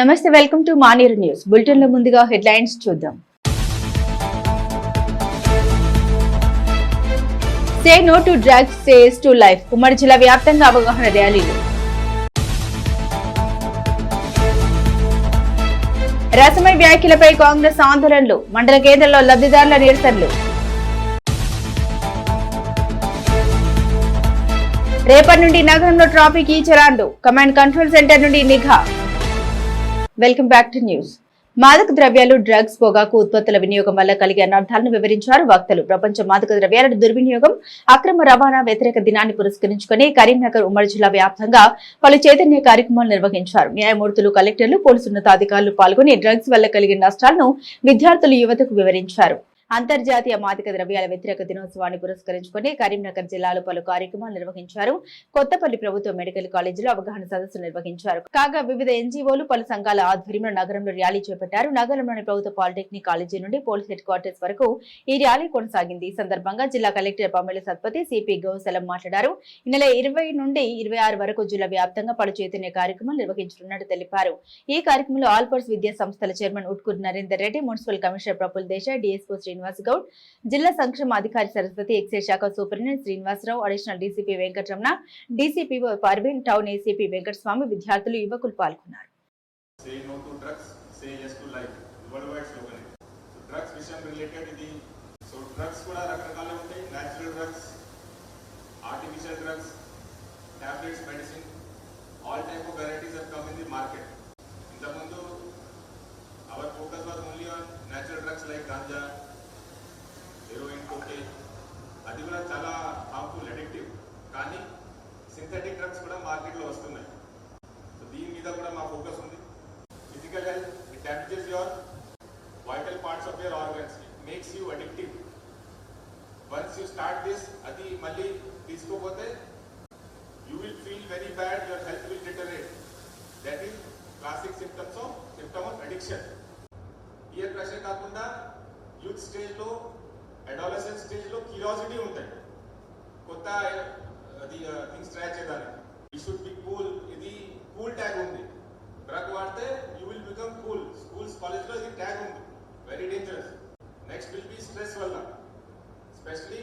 నమస్తే welcome to Maneru news. బులెటిన్లో ముందుగా హెడ్లైన్స్ చూద్దాం. Say no to drugs say yes to life. ఉమ్మడి జిల్లా వ్యాప్తంగా అవగాహన ర్యాలీలు. రసమై వ్యాఖ్యలపై కాంగ్రెస్ ఆందోళనలు మండల కేంద్రంలో లబ్ధిదారుల నిరసనలు. రేపటి నుండి నగరంలో ట్రాఫిక్ ఈ చలాన్లు కమాండ్ కంట్రోల్ సెంటర్ నుండి నిఘా. Welcome back to news. మాదక ద్రవ్యాలు డ్రగ్స్ పొగాకు ఉత్పత్తుల వినియోగం వల్ల కలిగే అనర్థాలను వివరించారు వక్తలు. ప్రపంచ మాదక ద్రవ్యాల దుర్వినియోగం అక్రమ రవాణా వ్యతిరేక దినాన్ని పురస్కరించుకుని కరీంనగర్ ఉమ్మడి జిల్లా వ్యాప్తంగా పలు చైతన్య కార్యక్రమాలు నిర్వహించారు. న్యాయమూర్తులు కలెక్టర్లు పోలీసు ఉన్నతాధికారులు పాల్గొని డ్రగ్స్ వల్ల కలిగే నష్టాలను విద్యార్థులు యువతకు వివరించారు. అంతర్జాతీయ మాదిక ద్రవ్యాల వ్యతిరేక దినోత్సవాన్ని పురస్కరించుకుని కరీంనగర్ జిల్లాలో పలు కార్యక్రమాలు నిర్వహించారు. కొత్తపల్లి ప్రభుత్వ మెడికల్ కాలేజీలో అవగాహన సదస్సు నిర్వహించారు. కాగా వివిధ ఎన్జీఓలు పలు సంఘాల ఆధ్వర్యంలో నగరంలో ర్యాలీ చేపట్టారు. నగరంలోని ప్రభుత్వ పాలిటెక్నిక్ కాలేజీ నుండి పోలీస్ హెడ్ క్వార్టర్స్ వరకు ఈ ర్యాలీ కొనసాగింది. ఈ సందర్భంగా జిల్లా కలెక్టర్ పమ్మేల సత్పతి సిపి గౌశలం మాట్లాడారు. ఈ నెల ఇరవై నుండి ఇరవై ఆరు వరకు జిల్లా వ్యాప్తంగా పలు చైతన్య కార్యక్రమాలు నిర్వహించనున్నట్టు తెలిపారు. ఈ కార్యక్రమంలో ఆల్పర్స్ విద్యా సంస్థల chairman Utkur Narender Reddy municipal commissioner Praful Desai DSP Srinivas Goud జిల్లా సంక్షేమ అధికారి సరస్వతి ఎక్సైజ్ శాఖ superintendent Srinivasa Rao additional DCP Venkataramana DCP Parveen town ACP Venkataswamy విద్యార్థులు యువకులు పాల్గొన్నారు. డ్రగ్స్ విషయం రిలేటెడ్ ఇది. సో డ్రగ్స్ కూడా రకరకాలు ఉంటాయి. Natural drugs artificial drugs medicine all type of varieties have come in the market. ఇంతకుముందు our focus was only on natural drugs like ganja heroine కోకే అది కూడా చాలా హార్మ్ఫుల్ అడిక్టివ్ కానీ సింథటిక్ డ్రగ్స్ కూడా మార్కెట్లో వస్తున్నాయి సో దీని మీద కూడా మా ఫోకస్ ఉంది physical health it damages your vital parts of your organs it makes you addictive once you start this అది మళ్ళీ తీసుకోపోతే you will feel very bad your health will deteriorate that is classic symptoms of symptom of addiction ear pressure కాకుండా youth స్టేజ్లో adolescent స్టేజ్లో curiosity ఉంటాయి కొత్త అది things try చేయడానికి ఈ షుడ్ బి కూల్ ఇది కూల్ ట్యాగ్ ఉంది డ్రగ్ వాడితే you will become cool schools కాలేజ్లో ఇది ట్యాగ్ ఉంది very dangerous next will be stress వల్ల specially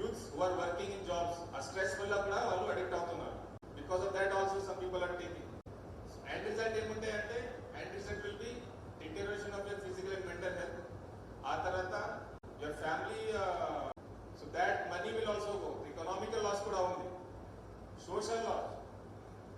youths who are working in jobs ఆ స్ట్రెస్ వల్ల కూడా వాళ్ళు అడిక్ట్ అవుతున్నారు because of that also some people are taking and result ఏముంటాయి అంటే and result will be deterioration of your physical and mental health ఆ తర్వాత your family, uh, so that money will also go. The economical loss could only. Social loss.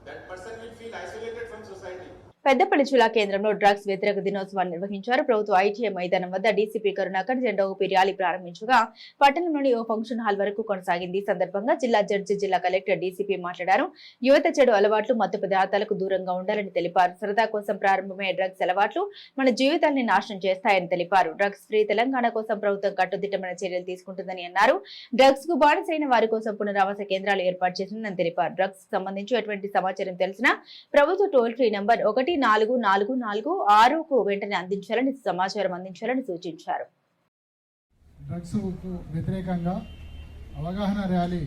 That person will feel isolated from society. Peddapalli జిల్లా కేంద్రంలో drugs వ్యతిరేక దినోత్సవాన్ని నిర్వహించారు. ప్రభుత్వ ITI మైదానం వద్ద డీసీపీ కరుణాకర్ జెండా ఊపి ర్యాలీ ప్రారంభించగా పట్టణంలోని ఓ ఫంక్షన్ హాల్ వరకు కొనసాగింది. ఈ సందర్భంగా జిల్లా జడ్జి జిల్లా కలెక్టర్ డీసీపీ మాట్లాడారు. యువత చెడు అలవాట్లు మత్తు పదార్థాలకు దూరంగా ఉండాలని తెలిపారు. సరదా కోసం ప్రారంభమయ్యే డ్రగ్స్ అలవాట్లు మన జీవితాన్ని నాశనం చేస్తాయని తెలిపారు. డ్రగ్స్ ఫ్రీ తెలంగాణ కోసం ప్రభుత్వం కట్టుదిట్టమైన చర్యలు తీసుకుంటుందని అన్నారు. డ్రగ్స్కు బానిసైన వారి కోసం పునరావాస కేంద్రాలు ఏర్పాటు చేసిందని తెలిపారు. డ్రగ్స్ సంబంధించి ఎటువంటి సమాచారం తెలిసినా ప్రభుత్వ టోల్ ఫ్రీ నంబర్ ఒకటి నాలుగు నాలుగు నాలుగు ఆరుకు వెంటనే అందించాలని సమాచారం అందించాలని సూచించారు. డ్రగ్స్ వ్యతిరేకంగా అవగాహన ర్యాలీ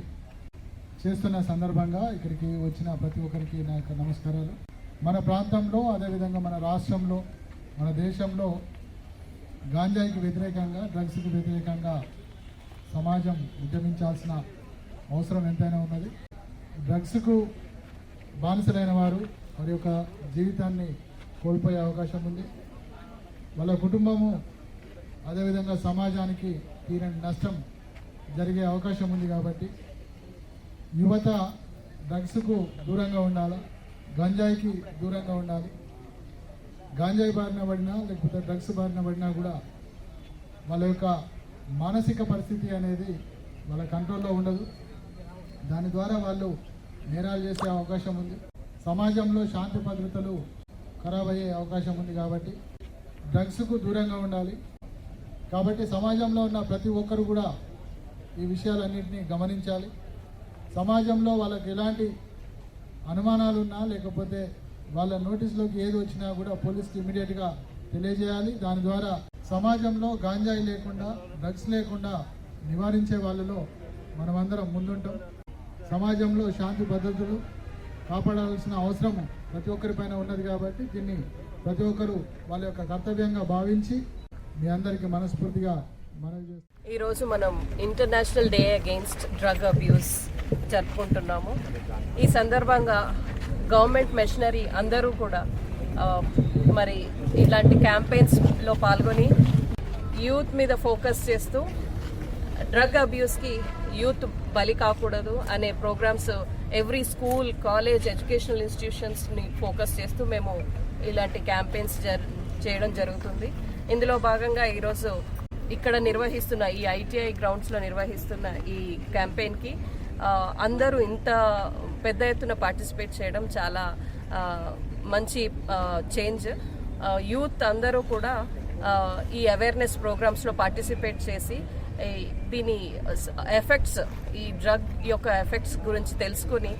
చేస్తున్న సందర్భంగా ఇక్కడికి వచ్చిన ప్రతి ఒక్కరికి నా యొక్క నమస్కారాలు. మన ప్రాంతంలో అదేవిధంగా మన రాష్ట్రంలో మన దేశంలో గాంజాయికి వ్యతిరేకంగా డ్రగ్స్కి వ్యతిరేకంగా సమాజం ఉద్యమించాల్సిన అవసరం ఎంతైనా ఉన్నది. డ్రగ్స్కు బానిసలైన వారు వారి యొక్క జీవితాన్ని కోల్పోయే అవకాశం ఉంది. వాళ్ళ కుటుంబము అదేవిధంగా సమాజానికి తీరని నష్టం జరిగే అవకాశం ఉంది కాబట్టి యువత డ్రగ్స్కు దూరంగా ఉండాలి? గంజాయికి దూరంగా ఉండాలి? గాంజాయి బారిన పడినా లేకపోతే డ్రగ్స్ బారిన పడినా కూడా వాళ్ళ యొక్క మానసిక పరిస్థితి అనేది వాళ్ళ కంట్రోల్లో ఉండదు. దాని ద్వారా వాళ్ళు నేరాలు చేసే అవకాశం ఉంది. సమాజంలో శాంతి భద్రతలు ఖరాబ్ అయ్యే అవకాశం ఉంది కాబట్టి డ్రగ్స్కు దూరంగా ఉండాలి. కాబట్టి సమాజంలో ఉన్న ప్రతి ఒక్కరు కూడా ఈ విషయాలన్నింటినీ గమనించాలి. సమాజంలో వాళ్ళకి ఎలాంటి అనుమానాలు ఉన్నా లేకపోతే వాళ్ళ నోటీస్లోకి ఏది వచ్చినా కూడా పోలీస్కి ఇమీడియట్గా తెలియజేయాలి. దాని ద్వారా సమాజంలో గాంజాయి లేకుండా డ్రగ్స్ లేకుండా నివారించే వాళ్ళలో మనమందరం ముందుంటాం. సమాజంలో శాంతి భద్రతలు కాపాడాల్సిన అవసరము ప్రతి ఒక్కరిపైన ఉన్నది కాబట్టి దీన్ని ప్రతి ఒక్కరు వాళ్ళ యొక్క కర్తవ్యంగా భావించి మీ అందరికీ మనస్ఫూర్తిగా మనవి ఈరోజు మనం international day against drug abuse జరుపుకుంటున్నాము. ఈ సందర్భంగా గవర్నమెంట్ మెషనరీ అందరూ కూడా మరి ఇలాంటి క్యాంపెయిన్స్లో పాల్గొని యూత్ మీద ఫోకస్ చేస్తూ డ్రగ్ అబ్యూస్కి యూత్ బలి కాకూడదు అనే programmes every school college educational ఇన్స్టిట్యూషన్స్ని focus చేస్తూ మేము ఇలాంటి క్యాంపెయిన్స్ జర్ చేయడం జరుగుతుంది. ఇందులో భాగంగా ఈరోజు ఇక్కడ నిర్వహిస్తున్న ఈ ఐటీఐ గ్రౌండ్స్లో నిర్వహిస్తున్న ఈ క్యాంపెయిన్కి అందరూ ఇంత పెద్ద ఎత్తున పార్టిసిపేట్ చేయడం చాలా మంచి చేంజ్. యూత్ అందరూ కూడా ఈ అవేర్నెస్ ప్రోగ్రామ్స్లో పార్టిసిపేట్ చేసి దీని ఎఫెక్ట్స్ ఈ డ్రగ్ యొక్క ఎఫెక్ట్స్ గురించి తెలుసుకుని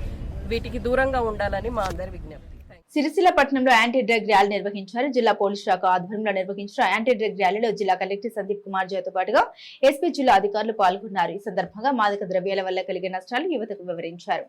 వీటికి దూరంగా ఉండాలని మా అందరి విజ్ఞప్తి. సిరిసిల్ల పట్టణంలో యాంటీ డ్రగ్ ర్యాలీ నిర్వహించారు. జిల్లా పోలీస్ శాఖ ఆధ్వర్యంలో నిర్వహించిన యాంటీ డ్రగ్ ర్యాలీలో జిల్లా కలెక్టర్ సందీప్ కుమార్ జోతో పాటుగా ఎస్పీ జిల్లా అధికారులు పాల్గొన్నారు. ఈ సందర్భంగా మాదక ద్రవ్యాల వల్ల కలిగే నష్టాలు యువతకు వివరించారు.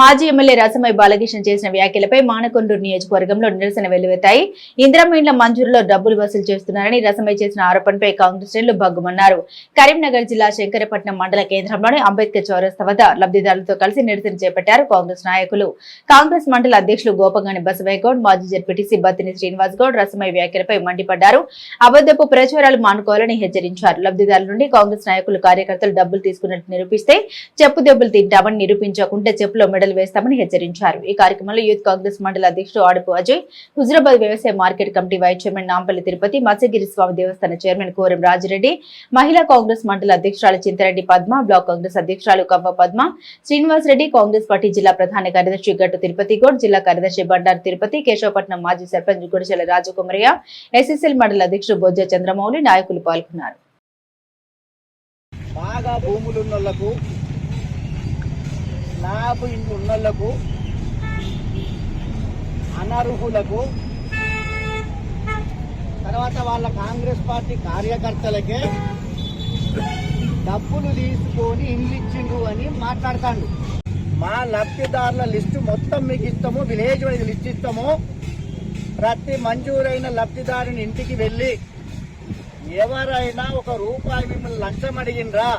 మాజీ ఎమ్మెల్యే రసమై బాలకృష్ణ చేసిన వ్యాఖ్యలపై మానకొండూరు నియోజకవర్గంలో నిరసన వెల్లువెత్తాయి. ఇందిరామీండ్ల మంజూరులో డబ్బులు వసూలు చేస్తున్నారని రసమై చేసిన ఆరోపణపై కాంగ్రెస్ శ్రేణులు భగ్గుమన్నారు. కరీంనగర్ జిల్లా శంకరపట్నం మండల కేంద్రంలోని అంబేద్కర్ చౌరస్తా వద్ద లబ్ధిదారులతో కలిసి నిరసన చేపట్టారు కాంగ్రెస్ నాయకులు. కాంగ్రెస్ మండల అధ్యక్షులు గోపగాని బసవయ్య గౌడ్ మాజీ జడ్పీటీసీ బత్తిని శ్రీనివాస్ గౌడ్ రసమై వ్యాఖ్యలపై మండిపడ్డారు. అబద్దపు ప్రచారాలు మానుకోవాలని హెచ్చరించారు. లబ్ధిదారుల నుండి కాంగ్రెస్ నాయకులు కార్యకర్తలు డబ్బులు తీసుకున్నట్టు నిరూపిస్తే చెప్పు దెబ్బలు తింటామని నిరూపించకుంటే చెప్పులో మెడలు వేస్తామని హెచ్చరించారు. ఈ కార్యక్రమంలో యూత్ కాంగ్రెస్ మండల అధ్యక్షుడు ఆడుపు అజయ్ హుజరాబాద్ వ్యవసాయ market committee vice chairman Nampally Tirupati Matsyagiri Swamy దేవస్థాన చైర్మన్ కోరం రాజిరెడ్డి మహిళా కాంగ్రెస్ మండల అధ్యక్షురాలు చింతరెడ్డి పద్మ బ్లాక్ కాంగ్రెస్ అధ్యక్షురాలు కవ్వ పద్మ శ్రీనివాసరెడ్డి కాంగ్రెస్ పార్టీ జిల్లా ప్రధాన కార్యదర్శి గట్టు తిరుపతి గౌడ్ జిల్లా కార్యదర్శి బండారు తిరుపతి కేశవపట్నం మాజీ సర్పంచ్ గుడిచెల రాజకుమరయ్య ఎస్ఎస్ఎల్ మండల అధ్యక్షుడు బొజ్జ చంద్రమౌళి నాయకులు పాల్గొన్నారు. బాగా స్లాబ్ ఇండ్లు ఉన్నోళ్ళకు అనర్హులకు తర్వాత వాళ్ళ కాంగ్రెస్ పార్టీ కార్యకర్తలకే డబ్బులు తీసుకొని ఇండ్లు ఇచ్చిండ్రు అని మాట్లాడతాడు మా లబ్ధిదారుల లిస్టు మొత్తం మీకు ఇస్తాము విలేజ్ వైజ్ లిస్ట్ ఇస్తాము. ప్రతి మంజూరైన లబ్ధిదారుని ఇంటికి వెళ్ళి ఎవరైనా ఒక రూపాయి మిమ్మల్ని లంచం అడిగినరా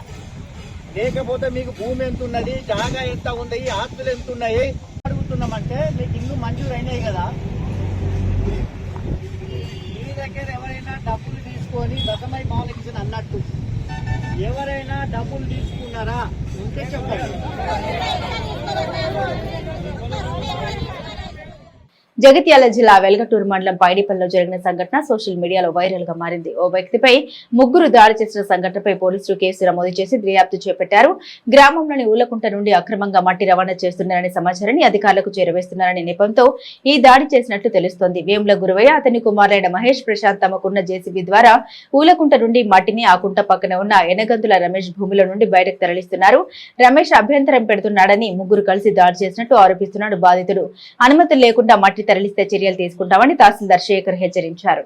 లేకపోతే మీకు భూమి ఎంత ఉన్నది జాగా ఎంత ఉంది ఆస్తులు ఎంత ఉన్నాయి? అడుగుతున్నామంటే మీకు ఇల్లు మంజూరు అయినాయి కదా. మీ దగ్గర ఎవరైనా డబ్బులు తీసుకొని దశమై మాలిక్షన్ అన్నట్టు ఎవరైనా డబ్బులు తీసుకున్నారా? ఉంటే చెప్పండి. జగిత్యాల జిల్లా వెల్గటూరు మండలం పైడిపల్లిలో జరిగిన సంఘటన సోషల్ మీడియాలో వైరల్గా మారింది. ఓ వ్యక్తిపై ముగ్గురు దాడి చేసిన సంఘటనపై పోలీసులు కేసు నమోదు చేసి దర్యాప్తు చేపట్టారు. గ్రామంలోని ఊలకుంట నుండి అక్రమంగా మట్టి రవాణా చేస్తున్నారనే సమాచారాన్ని అధికారులకు చేరవేస్తున్నారనే నెపంతో ఈ దాడి చేసినట్లు తెలుస్తోంది. వేముల గురువయ్య అతని కుమారుడైన మహేష్ ప్రశాంత్ తమకున్న జేసీబీ ద్వారా ఊలకుంట నుండి మట్టిని ఆ కుంట పక్కన ఉన్న ఎనగంతుల రమేష్ భూమిలో నుండి బయటకు తరలిస్తున్నారు. రమేష్ అభ్యంతరం పెడుతున్నాడని ముగ్గురు కలిసి దాడి చేసినట్టు ఆరోపిస్తున్నాడు బాధితుడు. అనుమతులు లేకుండా మట్టి తరలిస్తే చర్యలు తీసుకుంటామని తహసీల్దార్ శేఖర్ హెచ్చరించారు.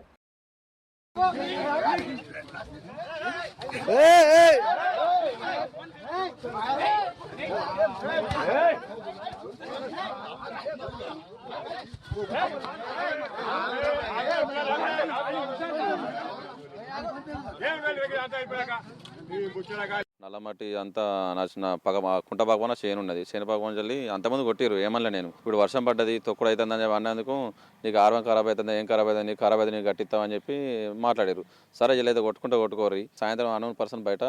నల్లమట్టి అంతా నచ్చిన పగ కుంట పగవన చేను ఉన్నది. చేను పగవన చల్లి అంతమంది కొట్టిరు ఏమన్నా నేను. ఇప్పుడు వర్షం పడ్డది తొక్కుడు అవుతుందని చెప్పి అన్నందుకు నీకు ఆర్వం ఖరాబ్ అవుతుంది ఏం ఖరాబ్ అవుతుంది నీకు ఖరాబ్ అయితే నీకు కట్టిస్తామని చెప్పి మాట్లాడారు సరే అయితే కొట్టుకుంటే కొట్టుకోరు సాయంత్రం అనౌన్ పర్సన్ బయట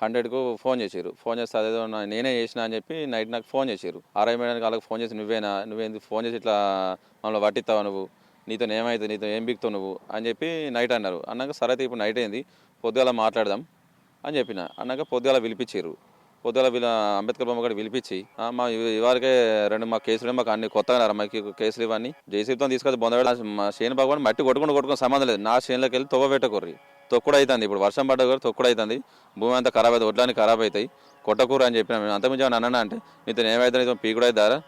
హండ్రెడ్కు ఫోన్ చేశారు ఫోన్ చేస్తే అదేదో నేనే చేసిన అని చెప్పి నైట్ నాకు ఫోన్ చేశారు ఆర్ఐ మేడానికి వాళ్ళకి ఫోన్ చేసి నువ్వేనా? నువ్వేంది ఫోన్ చేసి ఇట్లా మమ్మల్ని పట్టిస్తావు నువ్వు? నీతో ఏమైతుంది? నీతో ఏం బిక్తావు నువ్వు? అని చెప్పి నైట్ అన్నారు. అన్నాక సరే అయితే ఇప్పుడు నైట్ అయింది. పొద్దుగాల మాట్లాడదాం. అని చెప్పిన. అన్నాక పొద్దుగాల పిలిపించారు పొద్దుగాల వీళ్ళ అంబేద్కర్ బొమ్మ కూడా పిలిపించి మా ఇవాళకే రెండు మా కేసులు మాకు అన్ని కొత్తగా మాకు కేసులు ఇవన్నీ. జేసీబీతో తీసుకొచ్చి బొందబెడ మా చేను భగవాన్ మట్టి కొట్టుకుంటూ కొట్టుకుని సంబంధం లేదు. నా చేనులోకి వెళ్ళి తొవ్వ పెట్టకూర్రి. తొక్కుడు అవుతుంది ఇప్పుడు. వర్షం పడ్డ కూడా తొక్కుడు అవుతుంది భూమి అంతా ఖరాబ్ అవుతుంది వడ్లన్నీ ఖరాబ్ అవుతాయి కొట్టకూర అని చెప్పిన. మేము అంతమించి ఏమన్నా అన్నా అంటే నీతో ఏమైతే నీతో పీకుడు అవుతారా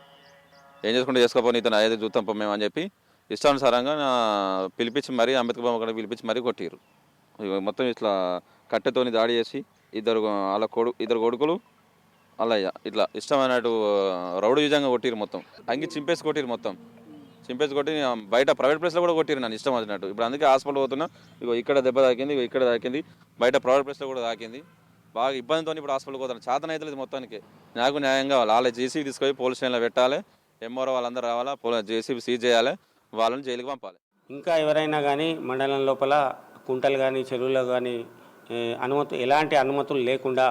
ఏం చేసుకుంటే చేసుకోపో నీతో అయితే చూస్తాం మేము అని చెప్పి ఇష్టానుసారంగా పిలిపించి మరీ అంబేద్కర్ బొమ్మ కూడా పిలిపించి మరీ కొట్టిరు మొత్తం ఇట్లా కట్టెతోని దాడి చేసి ఇద్దరు వాళ్ళ కొడు ఇద్దరు కొడుకులు అల్లయ్య ఇట్లా ఇష్టమైనట్టు రౌడు విధంగా కొట్టిరు మొత్తం. అంగి చింపేసి కొట్టిరు మొత్తం. చింపేసి కొట్టి బయట ప్రైవేట్ ప్లేస్లో కూడా కొట్టిరు నన్ను ఇష్టం వచ్చినట్టు. ఇప్పుడు అందుకే హాస్పిటల్ పోతున్నా ఇగో ఇక్కడ దెబ్బ తాకింది ఇగో ఇక్కడ తాకింది బయట ప్రైవేట్ ప్లేస్లో కూడా తాకింది. బాగా ఇబ్బందితో ఇప్పుడు హాస్పిటల్కి పోతాను చేతన మొత్తానికి. నాకు న్యాయంగా కావాలి. వాళ్ళ జేసీబీ తీసుకొని పోలీస్ స్టేషన్లో పెట్టాలి. ఎంఆర్ఓ వాళ్ళందరూ రావాలా పోలీ జేసీబీ సీజ్ చేయాలి. వాళ్ళని జైలుకి పంపాలి. ఇంకా ఎవరైనా కానీ మండలం లోపల కుంటలు కానీ చెరువులో కానీ అనుమతి ఎలాంటి అనుమతులు లేకుండా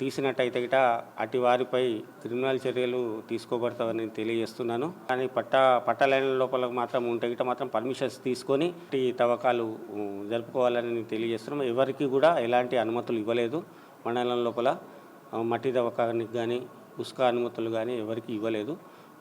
తీసినట్టయితే గిట అటు వారిపై క్రిమినల్ చర్యలు తీసుకోబడతామని తెలియజేస్తున్నాను. కానీ పట్ట పట్టలైన లోపల మాత్రం ఉంటే గిట మాత్రం పర్మిషన్స్ తీసుకొని ఈ తవ్వకాలు జరుపుకోవాలని జరుపుకోవాలని తెలియజేస్తున్నాం. ఎవరికి కూడా ఎలాంటి అనుమతులు ఇవ్వలేదు. మండలం లోపల మట్టి తవ్వకానికి కానీ ఉసుక అనుమతులు కానీ ఎవరికి ఇవ్వలేదు.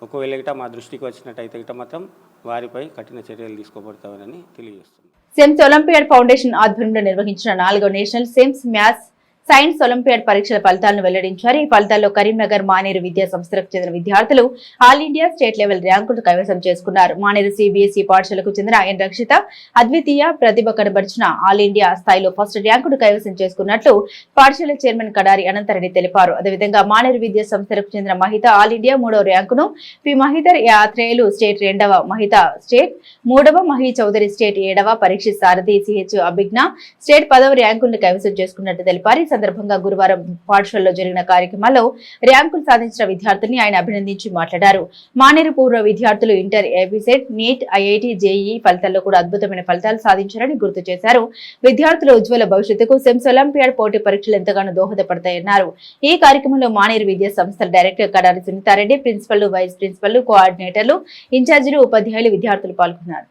ఒకవేళ గిట మా దృష్టికి వచ్చినట్టయితే గిట మాత్రం వారిపై కఠిన చర్యలు తీసుకోబడతామని తెలియజేస్తున్నాం. సెమ్స్ ఒలింపియాడ్ ఫౌండేషన్ ఆధ్వర్యంలో నిర్వహించిన నాలుగో నేషనల్ సెమ్స్ మ్యాథ్స్ సైన్స్ ఒలింపియాడ్ పరీక్షల ఫలితాలను వెల్లడించారు. ఈ ఫలితాల్లో కరీంనగర్ మానేరు విద్యా సంస్థలకు చెందిన విద్యార్థులు ఆల్ ఇండియా స్టేట్ లెవెల్ ర్యాంకులు కైవసం చేసుకున్నారు. మానేరు సిబిఎస్ఈ పాఠశాలకు చెందిన ఎన్ రక్షిత అద్వితీయ ప్రతిభ కనబరిచిన ఆల్ ఇండియా స్థాయిలో ఫస్ట్ ర్యాంకును కైవసం చేసుకున్నట్లు పాఠశాల చైర్మన్ కడారి అనంతరెడ్డి తెలిపారు. అదేవిధంగా మానేరు విద్యా సంస్థలకు చెందిన మహిత ఆల్ ఇండియా మూడవ ర్యాంకును పి మహితర్ యాత్రేయులు స్టేట్ రెండవ మహిత స్టేట్ మూడవ మహి చౌదరి స్టేట్ ఏడవ పరీక్ష సారథి సిహెచ్ అభిజ్ఞ స్టేట్ పదవ ర్యాంకులను కైవసం చేసుకున్నట్టు తెలిపారు. సందర్భంగా గురువారం పాఠశాలలో జరిగిన కార్యక్రమాల్లో ర్యాంకులు సాధించిన విద్యార్థుల్ని ఆయన అభినందించి మాట్లాడారు. మానేరు పూర్వ విద్యార్థులు ఇంటర్ ఏబిసెట్ నీట్ ఐఐటి జేఈ ఫలితాల్లో కూడా అద్భుతమైన ఫలితాలు సాధించారని గుర్తు చేశారు. విద్యార్థుల ఉజ్వల భవిష్యత్తుకు సెమ్స్ ఒలింపియాడ్ పోటీ పరీక్షలు ఎంతగానో దోహదపడతాయన్నారు. ఈ కార్యక్రమంలో మానేరు విద్యా సంస్థల director Kadari Sunitha Reddy principal vice principal కోఆర్డినేటర్లు ఇన్ఛార్జీలు ఉపాధ్యాయులు విద్యార్థులు పాల్గొన్నారు.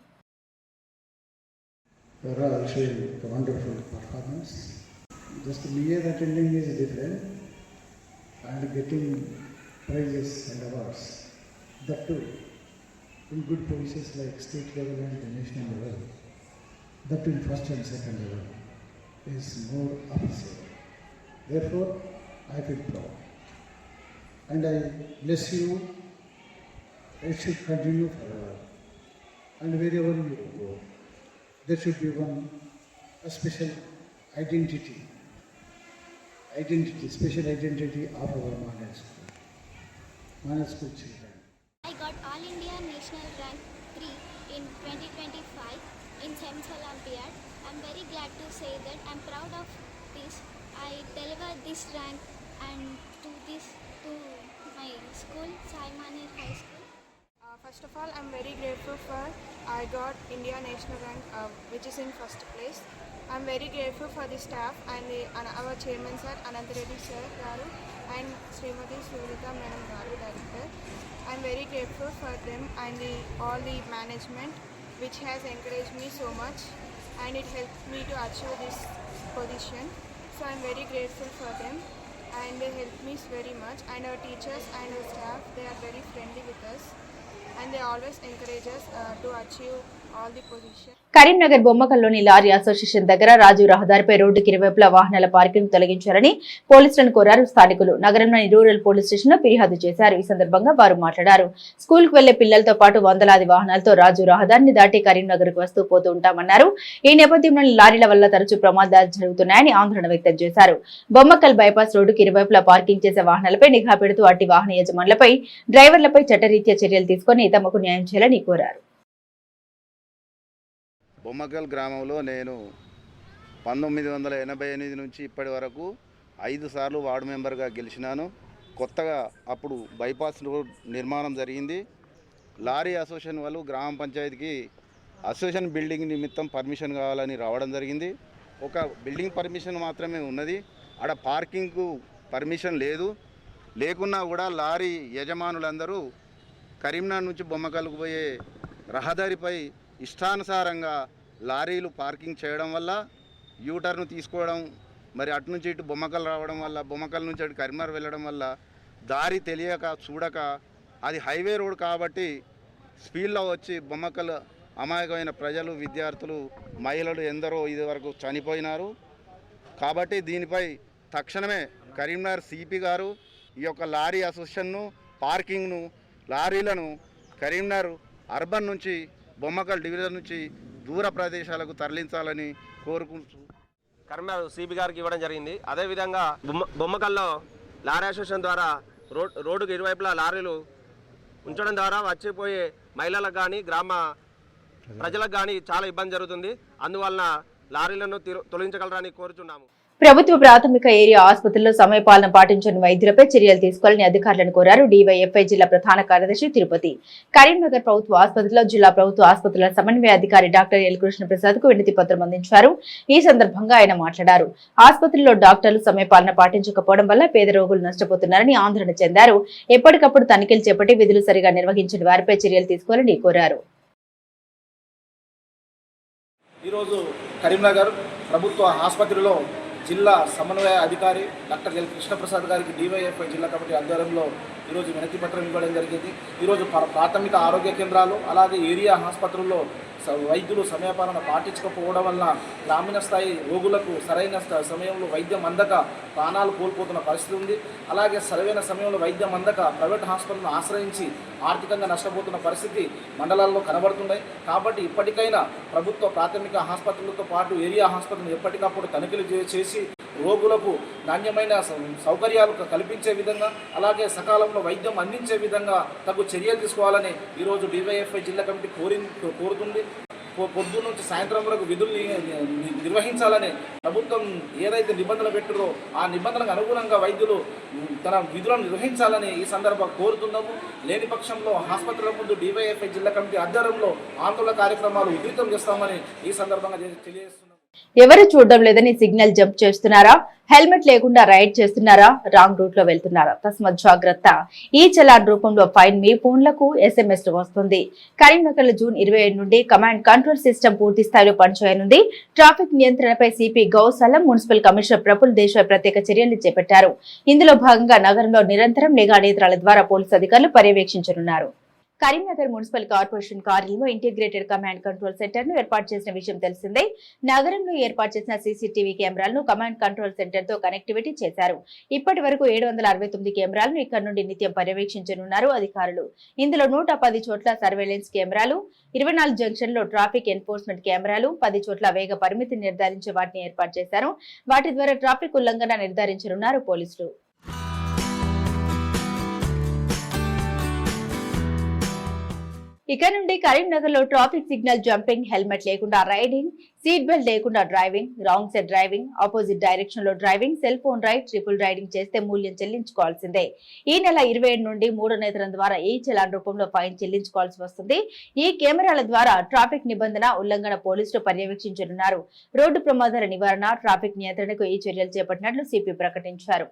They are all wonderful performance. Just mere attending is different and getting prizes and awards. That too, in good places like state level and the national level. That in first and second level is more appreciable. Therefore, I feel proud. And I bless you. It should continue forever. And wherever you go, there should be one a special identity identity special identity of our Manan school Manan school children I got All India National Rank 3 in 2025 in SEMS Olympiad. I'm very glad to say that I'm proud of this. I delivered this rank and to this to my school, Sai Manir High School. Uh, first of all, I'm very grateful for I got India national rank, uh, which is in first place. I'm very grateful for the staff and our chairman sir, Anand Reddy Garu, and Srimati Surita Madam Garu director. I'm very grateful for them and all the management which has encouraged me so much and it helped me to achieve this position. So I'm very grateful for them and they helped me very much and our teachers and our staff, they are very friendly with us. Karimnagar బొమ్మకల్లోని lorry association దగ్గర రాజు రహదారిపై రోడ్డుకి ఇరువైపులా వాహనాల parking తొలగించారని పోలీసులను కోరారు స్థానికులు. నగరంలోని రూరల్ పోలీస్ స్టేషన్లో ఫిర్యాదు చేశారు. ఈ సందర్భంగా వారు మాట్లాడారు. స్కూల్కు వెళ్ళే పిల్లలతో పాటు వందలాది వాహనాలతో రాజు రహదారిని దాటి కరీంనగర్కు వస్తూ పోతూ ఉంటామన్నారు. ఈ నేపథ్యంలో లారీల వల్ల తరచూ ప్రమాదాలు జరుగుతున్నాయని ఆందోళన వ్యక్తం చేశారు. బొమ్మకల్ బైపాస్ రోడ్డుకి ఇరువైపులా పార్కింగ్ చేసే వాహనాలపై నిఘా పెడుతూ అట్టి వాహన యజమానులపై డ్రైవర్లపై చట్టరీత్యా చర్యలు తీసుకుని తమకు న్యాయం చేయాలని కోరారు. బొమ్మకల్ గ్రామంలో నేను పంతొమ్మిది వందల ఎనభై ఎనిమిది నుంచి ఇప్పటి వరకు ఐదు సార్లు వార్డు మెంబర్గా గెలిచినాను. కొత్తగా అప్పుడు బైపాస్ రోడ్ నిర్మాణం జరిగింది. లారీ అసోసియేషన్ వాళ్ళు గ్రామ పంచాయతీకి అసోసియేషన్ బిల్డింగ్ నిమిత్తం పర్మిషన్ కావాలని రావడం జరిగింది. ఒక బిల్డింగ్ పర్మిషన్ మాత్రమే ఉన్నది. ఆడ పార్కింగ్కు పర్మిషన్ లేదు. లేకున్నా కూడా లారీ యజమానులందరూ కరీంనగర్ నుంచి బొమ్మకల్కు పోయే రహదారిపై ఇష్టానుసారంగా లారీలు పార్కింగ్ చేయడం వల్ల యూటర్ను తీసుకోవడం మరి అటు నుంచి ఇటు బొమ్మకలు రావడం వల్ల బొమ్మకల్ నుంచి అటు కరీంనగర్ వెళ్ళడం వల్ల దారి తెలియక చూడక అది హైవే రోడ్ కాబట్టి స్పీడ్లో వచ్చి బొమ్మకలు అమాయకమైన ప్రజలు విద్యార్థులు మహిళలు ఎందరో ఇది వరకు చనిపోయినారు. కాబట్టి దీనిపై తక్షణమే కరీంనగర్ సిపి గారు ఈ యొక్క లారీ అసోసియేషన్ను పార్కింగ్ను లారీలను కరీంనగర్ అర్బన్ నుంచి బొమ్మకల్ డివిజన్ నుంచి దూర ప్రదేశాలకు తరలించాలని కోరుకుంటూ కరీంనగర్ సిబి గారికి ఇవ్వడం జరిగింది. అదేవిధంగా బొమ్మ బొమ్మకల్లో లారీ అసోసియేషన్ ద్వారా రోడ్ రోడ్డుకు ఇరువైపులా లారీలు ఉంచడం ద్వారా వచ్చిపోయే మహిళలకు కానీ గ్రామ ప్రజలకు కానీ చాలా ఇబ్బంది జరుగుతుంది. అందువలన లారీలను తొలగించగలరని కోరుచున్నాము. ప్రభుత్వ ప్రాథమిక ఏరియా ఆసుపత్రుల్లో సమయపాలన పాటించని వైద్యులపై చర్యలు తీసుకోవాలని అధికారులను కోరారు డివైఎఫ్ఐ జిల్లా ప్రధాన కార్యదర్శి తిరుపతి. కరీంనగర్ ప్రభుత్వ ఆసుపత్రిలో జిల్లా ప్రభుత్వ ఆసుపత్రుల సమన్వయ అధికారి డాక్టర్ ఎల్ కృష్ణ ప్రసాద్కు వినతి పత్రం అందించారు. ఈ సందర్భంగా ఆయన మాట్లాడారు. ఆసుపత్రిలో డాక్టర్లు సమయపాలన పాటించకపోవడం వల్ల పేద రోగులు నష్టపోతున్నారని ఆందోళన చెందారు. ఎప్పటికప్పుడు తనిఖీలు చేపట్టి విధులు సరిగా నిర్వహించిన వారిపై చర్యలు తీసుకోవాలని కోరారు. ఈరోజు కరీంనగర్ ప్రభుత్వ ఆసుపత్రిలో జిల్లా సమన్వయ అధికారి డాక్టర్ ఎల్ కృష్ణప్రసాద్ గారికి డివైఎఫ్ఐ జిల్లా కమిటీ ఆధ్వర్యంలో ఈరోజు వినతి పత్రం ఇవ్వడం జరిగింది. ఈరోజు ప్రాథమిక ఆరోగ్య కేంద్రాలు అలాగే ఏరియా ఆసుపత్రుల్లో వైద్యులు సమయపాలన పాటించకపోవడం వల్ల గ్రామీణ స్థాయి రోగులకు సరైన సమయంలో వైద్యం అందక ప్రాణాలు కోల్పోతున్న పరిస్థితి ఉంది. అలాగే సరైన సమయంలో వైద్యం అందక ప్రైవేట్ హాస్పిటల్ను ఆశ్రయించి ఆర్థికంగా నష్టపోతున్న పరిస్థితి మండలాల్లో కనబడుతున్నాయి. కాబట్టి ఇప్పటికైనా ప్రభుత్వ ప్రాథమిక ఆసుపత్రులతో పాటు ఏరియా హాస్పిటల్ని ఎప్పటికప్పుడు తనిఖీలు చే- చేసి రోగులకు నాణ్యమైన సౌ- సౌకర్యాలు కల్పించే విధంగా అలాగే సకాలంలో వైద్యం అందించే విధంగా తగు చర్యలు తీసుకోవాలని ఈరోజు డివైఎఫ్ఐ జిల్లా కమిటీ కోరి కోరుతుంది. పొద్దు నుంచి సాయంత్రం వరకు విధులు నిర్వహించాలని ప్రభుత్వం ఏదైతే నిబంధనలు పెట్టిందో ఆ నిబంధనలకు అనుగుణంగా వైద్యులు తన విధులను నిర్వహించాలని ఈ సందర్భంగా కోరుతున్నాము. లేని పక్షంలో ఆసుపత్రుల ముందు డివైఎఫ్ఐ జిల్లా కమిటీ ఆధ్వర్యంలో ఆందోళన కార్యక్రమాలు ఉధృతం చేస్తామని ఈ సందర్భంగా తెలి- ఎవరు చూడడం లేదని సిగ్నల్ జంప్ చేస్తున్నారా? హెల్మెట్ లేకుండా రైడ్ చేస్తున్నారా? రాంగ్ రూట్లో వెళ్తున్నారా? తస్మత్ జాగ్రత్త. ఈ చలాన్ రూపంలో ఫైన్ మీ ఫోన్లకు ఎస్ఎంఎస్ వస్తుంది కరీంనగర్లో జూన్ ఇరవై ఏడు నుండి కమాండ్ కంట్రోల్ సిస్టమ్ పూర్తి స్థాయిలో పనిచేయనుంది. Traffic నియంత్రణపై CP Gausalam municipal commissioner Praful Desai ప్రత్యేక చర్యలు చేపట్టారు. ఇందులో భాగంగా నగరంలో నిరంతరం నిఘా నేత్రాల ద్వారా పోలీసు అధికారులు పర్యవేక్షించనున్నారు. కరీంనగర్ మున్సిపల్ కార్పొరేషన్ కార్యాలయంలో ఇంటిగ్రేటెడ్ కమాండ్ కంట్రోల్ సెంటర్ను ఏర్పాటు చేసిన విషయం తెలిసిందే. నగరంలో ఏర్పాటు చేసిన సీసీటీవీ కెమెరాలను కమాండ్ కంట్రోల్ సెంటర్తో కనెక్టివిటీ చేశారు. ఇప్పటి వరకు ఏడు వందల అరవై తొమ్మిది కెమెరాలను ఇక్కడ నుండి నిత్యం పర్యవేక్షించనున్నారు అధికారులు. ఇందులో నూట పది చోట్ల సర్వేలెన్స్ కెమెరాలు ఇరవై నాలుగు జంక్షన్లో ట్రాఫిక్ ఎన్ఫోర్స్మెంట్ కెమెరాలు పది చోట్ల వేగ పరిమితి నిర్ధారించే వాటిని ఏర్పాటు చేశారు. వాటి ద్వారా ట్రాఫిక్ ఉల్లంఘన నిర్ధారించనున్నారు పోలీసులు. ఇక నుండి కరీంనగర్లో ట్రాఫిక్ సిగ్నల్ జంపింగ్ హెల్మెట్ లేకుండా రైడింగ్ సీట్ బెల్ట్ లేకుండా driving wrong side driving opposite డైరెక్షన్లో driving cell phone ride triple riding చేస్తే మూల్యం చెల్లించుకోవాల్సిందే. ఈ నెల ఇరవై నుండి మూడో నేతరం ద్వారా ఈ చలాన్ రూపంలో ఫైన్ చెల్లించుకోవాల్సి వస్తుంది? ఈ కెమెరాల ద్వారా ట్రాఫిక్ నిబంధన ఉల్లంఘన పోలీసులు పర్యవేక్షించనున్నారు. రోడ్డు ప్రమాదాల నివారణ ట్రాఫిక్ నియంత్రణకు ఈ చర్యలు చేపట్టినట్లు సిపి ప్రకటించారు.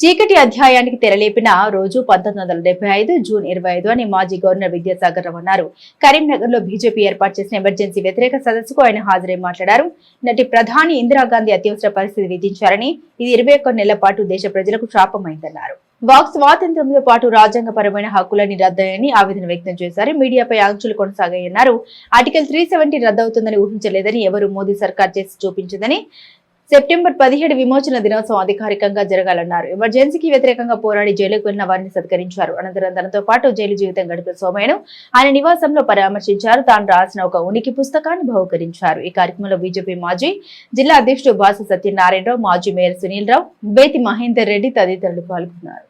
చీకటి అధ్యాయానికి తెరలేపిన రోజు పంతొమ్మిది వందల డెబ్బై ఐదు జూన్ ఇరవై ఐదు అని మాజీ గవర్నర్ విద్యాసాగర్ రావు అన్నారు. కరీంనగర్లో బీజేపీ ఏర్పాటు చేసిన ఎమర్జెన్సీ వ్యతిరేక సదస్సుకు ఆయన హాజరై మాట్లాడారు. నటి ప్రధాని ఇందిరాగాంధీ అత్యవసర పరిస్థితి విధించారని ఇది ఇరవై ఒక్క నెలల పాటు దేశ ప్రజలకు శాపమైందన్నారు. వాక్ స్వాతంత్రంతో పాటు రాజ్యాంగపరమైన హక్కులని రద్దయ్యని ఆవేదన వ్యక్తం చేశారు. మీడియాపై ఆంక్షలు కొనసాగాయన్నారు. ఆర్టికల్ త్రీ సెవెంటీ రద్దవుతుందని ఊహించలేదని ఎవరు మోదీ సర్కార్ చేసి చూపించిందని సెప్టెంబర్ పదిహేడు విమోచన దినోత్సవం అధికారికంగా జరగాలన్నారు. ఎమర్జెన్సీకి వ్యతిరేకంగా పోరాడి జైలుకు వెళ్ళిన వారిని సత్కరించారు. అనంతరం తనతో పాటు జైలు జీవితం గడిపిన సోమయ్యను ఆయన నివాసంలో పరామర్శించారు. తాను రాసిన ఒక ఉనికి పుస్తకాన్ని బహుకరించారు. ఈ కార్యక్రమంలో బీజేపీ మాజీ జిల్లా అధ్యక్షుడు బాసు సత్యనారాయణరావు మాజీ మేయర్ సునీల్ రావు బేతి మహేందర్ రెడ్డి తదితరులు పాల్గొన్నారు.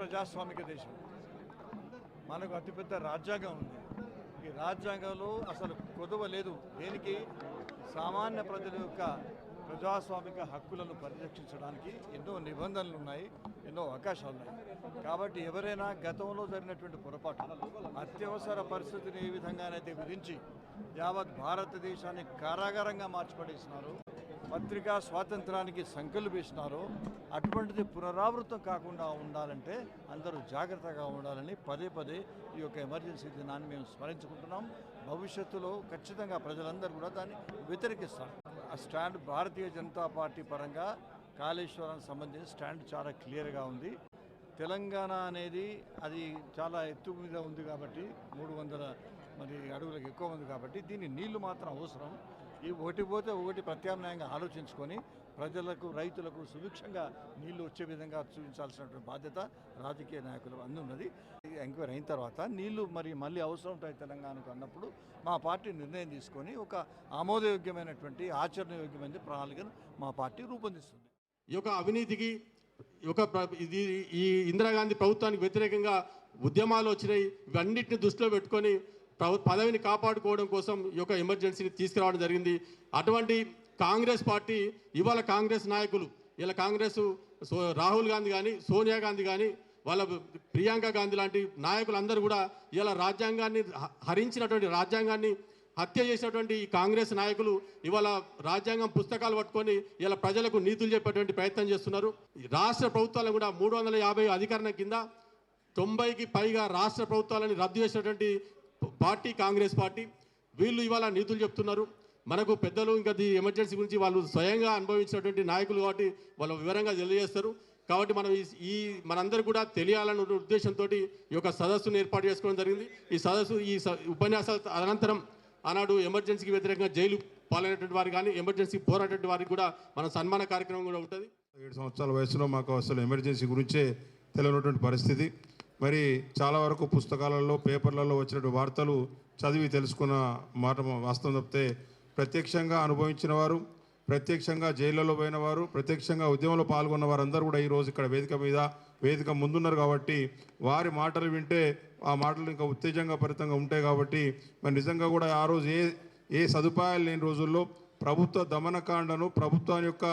ప్రజాస్వామిక దేశం. మనకు అతిపెద్ద రాజ్యాంగం ఉంది. ఈ రాజ్యాంగంలో అసలు కొదవ లేదు. దేనికి? సామాన్య ప్రజల యొక్క ప్రజాస్వామిక హక్కులను పరిరక్షించడానికి ఎన్నో నిబంధనలు ఉన్నాయి ఎన్నో అవకాశాలు ఉన్నాయి. కాబట్టి ఎవరైనా గతంలో జరిగినటువంటి పొరపాటు అత్యవసర పరిస్థితిని ఏ విధంగానైతే విధించి యావత్ భారతదేశాన్ని కారాగారంగా మార్చిపడేసినారు పత్రికా స్వాతంత్రానికి సంకల్పిస్తున్నారో వేసినారో అటువంటిది పునరావృతం కాకుండా ఉండాలంటే అందరూ జాగ్రత్తగా ఉండాలని పదే పదే ఈ యొక్క ఎమర్జెన్సీ దినాన్ని మేము స్మరించుకుంటున్నాం. భవిష్యత్తులో ఖచ్చితంగా ప్రజలందరూ కూడా దాన్ని వ్యతిరేకిస్తారు. ఆ స్టాండ్ భారతీయ జనతా పార్టీ పరంగా కాళేశ్వరానికి సంబంధించిన స్టాండ్ చాలా క్లియర్గా ఉంది. తెలంగాణ అనేది అది చాలా ఎత్తు మీద ఉంది కాబట్టి మూడు వందల మరి అడుగులకు ఎక్కువ ఉంది కాబట్టి దీని నీళ్ళు మాత్రం అవసరం. ఈ ఒకటి పోతే ఒకటి ప్రత్యామ్నాయంగా ఆలోచించుకొని ప్రజలకు రైతులకు సుభిక్షంగా నీళ్ళు వచ్చే విధంగా చూపించాల్సినటువంటి బాధ్యత రాజకీయ నాయకులు అందున్నది ఈ ఎంక్వైరీ అయిన తర్వాత నీళ్ళు మరి మళ్ళీ అవసరం ఉంటాయి తెలంగాణకు అన్నప్పుడు మా పార్టీ నిర్ణయం తీసుకొని ఒక ఆమోదయోగ్యమైనటువంటి ఆచరణయోగ్యమైన ప్రణాళికను మా పార్టీ రూపొందిస్తుంది. ఈ యొక్క అవినీతికి ఒక యొక్క ఇది ఈ ఇందిరాగాంధీ ప్రభుత్వానికి వ్యతిరేకంగా ఉద్యమాలు వచ్చినాయి. ఇవన్నిటిని దృష్టిలో పెట్టుకొని పదవిని కాపాడుకోవడం కోసం ఈ యొక్క ఎమర్జెన్సీని తీసుకురావడం జరిగింది. అటువంటి కాంగ్రెస్ పార్టీ ఇవాళ కాంగ్రెస్ నాయకులు ఇలా కాంగ్రెస్ రాహుల్ గాంధీ కానీ సోనియా గాంధీ కానీ వాళ్ళ ప్రియాంక గాంధీ లాంటి నాయకులందరూ కూడా ఇలా రాజ్యాంగాన్ని హరించినటువంటి రాజ్యాంగాన్ని హత్య చేసినటువంటి ఈ కాంగ్రెస్ నాయకులు ఇవాళ రాజ్యాంగం పుస్తకాలు పట్టుకొని ఇలా ప్రజలకు నీతులు చెప్పేటువంటి ప్రయత్నం చేస్తున్నారు. ఈ రాష్ట్ర ప్రభుత్వాలను కూడా మూడు వందల యాభై అధికరణ కింద తొంభైకి పైగా రాష్ట్ర ప్రభుత్వాలని రద్దు చేసినటువంటి పార్టీ కాంగ్రెస్ పార్టీ వీళ్ళు ఇవాళ నీతులు చెప్తున్నారు. మనకు పెద్దలు ఇంకా ఈ ఎమర్జెన్సీ గురించి వాళ్ళు స్వయంగా అనుభవించినటువంటి నాయకులు కాబట్టి వాళ్ళు వివరంగా తెలియజేస్తారు. కాబట్టి మనం ఈ- మనందరూ కూడా తెలియాలన్న ఉద్దేశంతో ఈ యొక్క సదస్సును ఏర్పాటు చేసుకోవడం జరిగింది. ఈ సదస్సు ఈ స- ఉపన్యాసాల అనంతరం ఆనాడు ఎమర్జెన్సీకి వ్యతిరేకంగా జైలు పాలైనటువంటి వారు కానీ ఎమర్జెన్సీ పోరాటటువంటి వారికి కూడా మన సన్మాన కార్యక్రమం కూడా ఉంటుంది. ఏడు సంవత్సరాల వయసులో మాకు అసలు ఎమర్జెన్సీ గురించే తెలియనటువంటి పరిస్థితి. మరి చాలా వరకు పుస్తకాలలో పేపర్లలో వచ్చినటువంటి వార్తలు చదివి తెలుసుకున్న మాట వాస్తవం తప్పితే ప్రత్యక్షంగా అనుభవించిన వారు ప్రత్యక్షంగా జైళ్ళలో పోయిన వారు ప్రత్యక్షంగా ఉద్యమంలో పాల్గొన్న వారందరూ కూడా ఈరోజు ఇక్కడ వేదిక మీద వేదిక ముందున్నారు కాబట్టి వారి మాటలు వింటే ఆ మాటలు ఇంకా ఉత్తేజంగా భరితంగా ఉంటాయి కాబట్టి మరి నిజంగా కూడా ఆ రోజు ఏ ఏ సదుపాయాలు లేని రోజుల్లో ప్రభుత్వ దమనకాండను ప్రభుత్వం యొక్క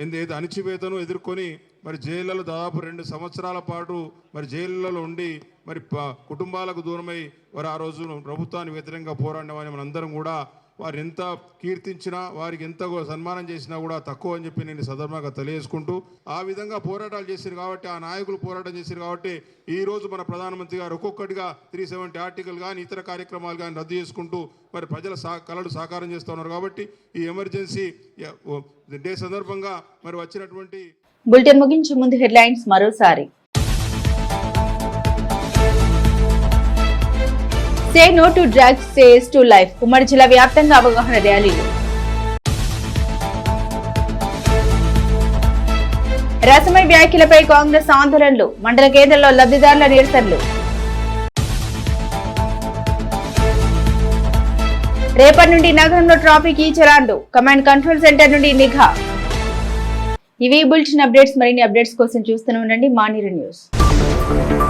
ఏది అణిచివేతను ఎదుర్కొని మరి జైళ్ళలో దాదాపు రెండు సంవత్సరాల పాటు మరి జైళ్ళలో ఉండి మరి ప- కుటుంబాలకు దూరమై వారు ఆ రోజు ప్రభుత్వానికి వ్యతిరేకంగా పోరాడిన వారిని మనందరం కూడా వారు ఎంత కీర్తించినా వారికి ఎంత సన్మానం చేసినా కూడా తక్కువ అని చెప్పి నేను సదర్భంగా సందర్భంగా తెలియజేసుకుంటూ ఆ విధంగా పోరాటాలు చేశారు కాబట్టి ఆ నాయకులు పోరాటం చేశారు కాబట్టి ఈ రోజు మన ప్రధానమంత్రి గారు ఒక్కొక్కటిగా త్రీ సెవెంటీ ఆర్టికల్ కానీ ఇతర కార్యక్రమాలు కానీ రద్దు చేసుకుంటూ మరి ప్రజల సా కళలు సాకారం చేస్తూ ఉన్నారు కాబట్టి ఈ ఎమర్జెన్సీ డే సందర్భంగా మరి వచ్చినటువంటి బులెటిన్ ముగించే ముందు హెడ్లైన్స్ మరోసారి. Say no to drugs say yes to life. ఉమ్మడి జిల్లా వ్యాప్తంగా అవగాహన ర్యాలీలు. రసమై వ్యాఖ్యలపై కాంగ్రెస్ ఆందోళనలు మండల కేంద్రంలో లబ్ధిదారుల నిరసనలు. రేపటి నుండి నగరంలో ట్రాఫిక్ ఈ చలాన్లు కమాండ్ కంట్రోల్ సెంటర్ నుండి నిఘా. ఇవి బులెటిన్ అప్డేట్స్ మరిన్ని అప్డేట్స్ కోసం చూస్తూనే ఉండండి. మానీరు న్యూస్. Thank